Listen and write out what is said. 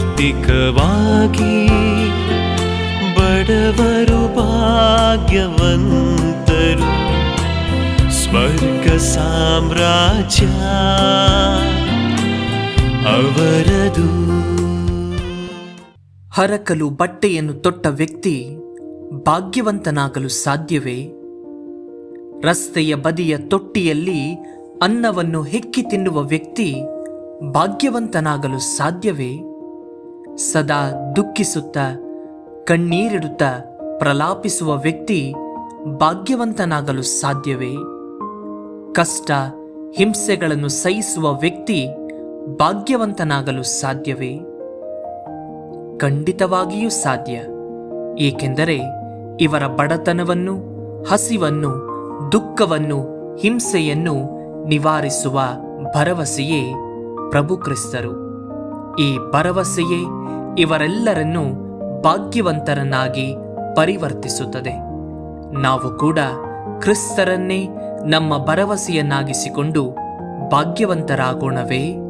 ಭೌತಿಕವಾಗಿ ಬಡವರು ಭಾಗ್ಯವಂತರು. ಸ್ವರ್ಗ ಸಾಮ್ರಾಜ್ಯ ಅವರದು. ಹರಕಲು ಬಟ್ಟೆಯನ್ನು ತೊಟ್ಟ ವ್ಯಕ್ತಿ ಭಾಗ್ಯವಂತನಾಗಲು ಸಾಧ್ಯವೇ? ರಸ್ತೆಯ ಬದಿಯ ತೊಟ್ಟಿಯಲ್ಲಿ ಅನ್ನವನ್ನು ಹೆಕ್ಕಿ ತಿನ್ನುವ ವ್ಯಕ್ತಿ ಭಾಗ್ಯವಂತನಾಗಲು ಸಾಧ್ಯವೇ? ಸದಾ ದುಃಖಿಸುತ್ತಾ, ಕಣ್ಣೀರಿಡುತ್ತ ಪ್ರಲಾಪಿಸುವ ವ್ಯಕ್ತಿ ಭಾಗ್ಯವಂತನಾಗಲು ಸಾಧ್ಯವೇ? ಕಷ್ಟ, ಹಿಂಸೆಗಳನ್ನು ಸಹಿಸುವ ವ್ಯಕ್ತಿ ಭಾಗ್ಯವಂತನಾಗಲು ಸಾಧ್ಯವೇ? ಖಂಡಿತವಾಗಿಯೂ ಸಾಧ್ಯ. ಏಕೆಂದರೆ ಇವರ ಬಡತನವನ್ನು, ಹಸಿವನ್ನು, ದುಃಖವನ್ನು, ಹಿಂಸೆಯನ್ನು ನಿವಾರಿಸುವ ಭರವಸೆಯೇ ಪ್ರಭು ಕ್ರಿಸ್ತರು. ಈ ಭರವಸೆಯೇ ಇವರೆಲ್ಲರನ್ನೂ ಭಾಗ್ಯವಂತರನ್ನಾಗಿ ಪರಿವರ್ತಿಸುತ್ತದೆ. ನಾವು ಕೂಡ ಕ್ರಿಸ್ತರನ್ನೇ ನಮ್ಮ ಭರವಸೆಯನ್ನಾಗಿಸಿಕೊಂಡು ಭಾಗ್ಯವಂತರಾಗೋಣವೇ?